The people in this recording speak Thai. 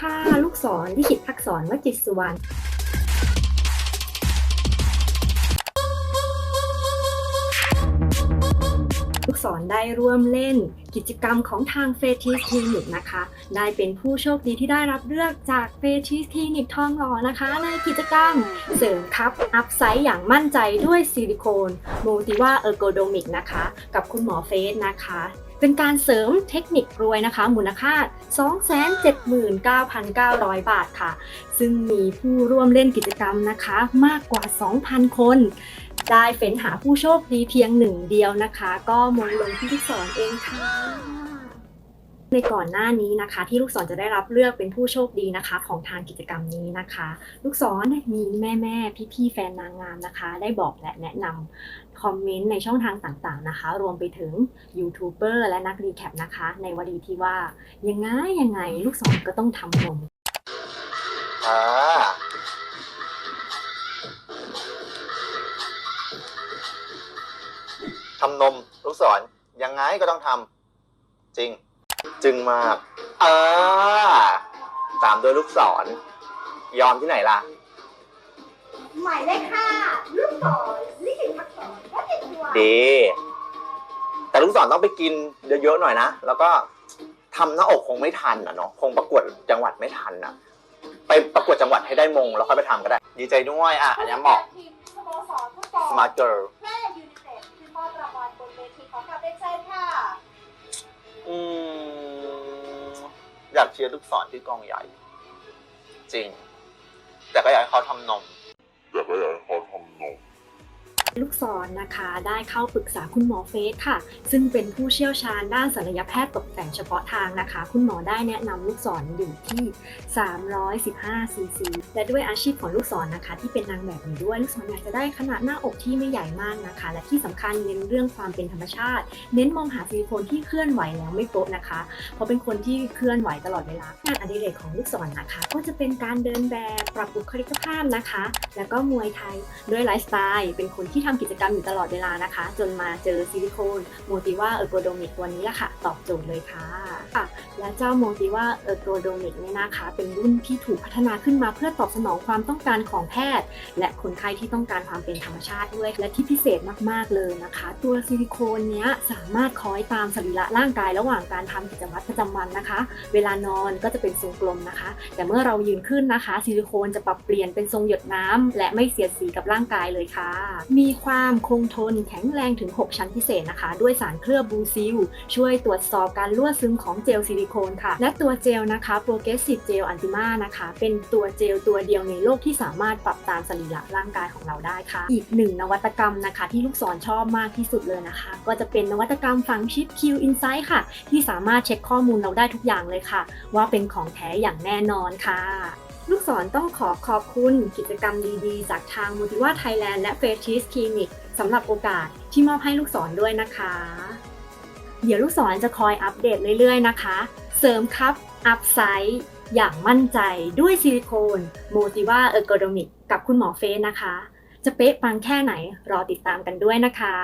ค่ะ ลูกศรที่ขิดพักษรวจิตสุวรรณ ลูกศรได้ร่วมเล่น กิจกรรมของทางเฟทิสคลินิกนะคะ ได้เป็นผู้โชคดีที่ได้รับเลือกจากเฟทิสคลินิกทองหล่อนะคะ ในกิจกรรมเสริมคัพอัพไซต์อย่างมั่นใจด้วยซิลิโคนโมติว่าเออร์โกโดมิกนะคะ กับคุณหมอเฟสนะคะเป็นการเสริมเทคนิครวยนะคะ มูลค่า 279,900 บาทค่ะ ซึ่งมีผู้ร่วมเล่นกิจกรรมนะคะ มากกว่า 2,000 คน ได้เฟ้นหาผู้โชคดีเพียงหนึ่งเดียวนะคะ ก็มงลงที่ลูกศรเองค่ะ ในก่อนหน้านี้นะคะ ที่ลูกศรจะได้รับเลือกเป็นผู้โชคดีนะคะ ของทางกิจกรรมนี้นะคะ ลูกศรมีแม่แม่พี่พี่แฟนนางงามนะคะ ได้บอกและแนะนำคอมเมนต์ในช่องทางต่างๆนะคะ รวมไปถึงยูทูบเบอร์และนักรีแคปนะคะ ในวลีที่ว่ายังไงยังไงลูกศรก็ต้องทำนมอ่า ทำนมลูกศรยังไงก็ต้องทำจริง จึงมากอ่าตามด้วยลูกศร ยอมที่ไหนล่ะ หมายเลขห้าลูกศรลิขิตพักษรวัดจิตตัวดี แต่ลูกศรต้องไปกินเยอะๆหน่อยนะ แล้วก็ทำหน้าอกคงไม่ทันอะเนาะคงประกวดจังหวัดไม่ทันอะ ไปประกวดจังหวัดให้ได้มง แล้วค่อยไปทำก็ได้ ดีใจด้วยอะอันนี้เหมาะทีมสโมสรฟุตบอล อยากเชียร์ลูกศรที่กองใหญ่ จริง แต่ก็อยากให้เขาทำนม ลูกศรนะคะได้เข้าปรึกษาคุณหมอเฟสค่ะ ซึ่งเป็นผู้เชี่ยวชาญด้านศัลยแพทย์ตกแต่งเฉพาะทางนะคะ คุณหมอได้แนะนำลูกศรอยู่ที่ 315 ซีซีและด้วยอาชีพของลูกศรนะคะ ที่เป็นนางแบบอยู่ด้วยลูกศรอยากจะได้ขนาดหน้าอกที่ไม่ใหญ่มากนะคะ และที่สำคัญเน้นเรื่องความเป็นธรรมชาติ เน้นมองหาซิลิโคนที่เคลื่อนไหวแล้วไม่โป๊ะนะคะ เพราะเป็นคนที่เคลื่อนไหวตลอดเวลางานอดิเรกของลูกศรนะคะ ก็จะเป็นการเดินแบบปรับบุคลิกภาพนะคะ แล้วก็มวยไทยด้วยไลฟ์สไตล์เป็นคนที่ทำกิจกรรมอยู่ตลอดเวลานะคะ จนมาเจอซิลิโคนโมติว่าเออร์โกโดมิกตัวนี้แหละค่ะ ตอบโจทย์เลยค่ะ ค่ะ และเจ้าโมติว่าเออโกโดมิกเนี่ยนะคะ เป็นรุ่นที่ถูกพัฒนาขึ้นมาเพื่อตอบสนองความต้องการของแพทย์ และคนไข้ที่ต้องการความเป็นธรรมชาติด้วย และที่พิเศษมากๆเลยนะคะ ตัวซิลิโคนเนี้ยสามารถคล้อยตามสรีระร่างกายระหว่างการทำกิจวัตรประจำวันนะคะ เวลานอนก็จะเป็นทรงกลมนะคะ แต่เมื่อเรายืนขึ้นนะคะ ซิลิโคนจะปรับเปลี่ยนเป็นทรงหยดน้ำและไม่เสียดสีกับร่างกายเลยค่ะ มีความคงทนแข็งแรงถึง 6 ชั้นพิเศษนะคะ ด้วยสารเคลือบบูซิลช่วยตรวจสอบการรั่วซึมของเจลซิลิโคนค่ะ และตัวเจลนะคะ Progressive Gel Antima นะคะ เป็นตัวเจลตัวเดียวในโลกที่สามารถปรับตามสรีระร่างกายของเราได้ค่ะ อีกหนึ่งนวัตกรรมนะคะ ที่ลูกศรชอบมากที่สุดเลยนะคะ ก็จะเป็นนวัตกรรมฝังชิป Q Insight ค่ะ ที่สามารถเช็คข้อมูลเราได้ทุกอย่างเลยค่ะ ว่าเป็นของแท้อย่างแน่นอนค่ะลูกศรต้องขอขอบคุณกิจกรรมดีๆ จากทาง Motiva Thailand และ f a c e Clinic สำหรับโอกาสที่มอบให้ลูกศรด้วยนะคะ เดี๋ยวลูกศรจะคอยอัปเดตเรื่อยๆนะคะ เสริมครับอัพไซส์อย่างมั่นใจด้วยซิลิโคนโมติว่าเออร์โกโดมิกกับคุณหมอเฟสนะคะ จะเป๊ะปังแค่ไหนรอติดตามกันด้วยนะคะ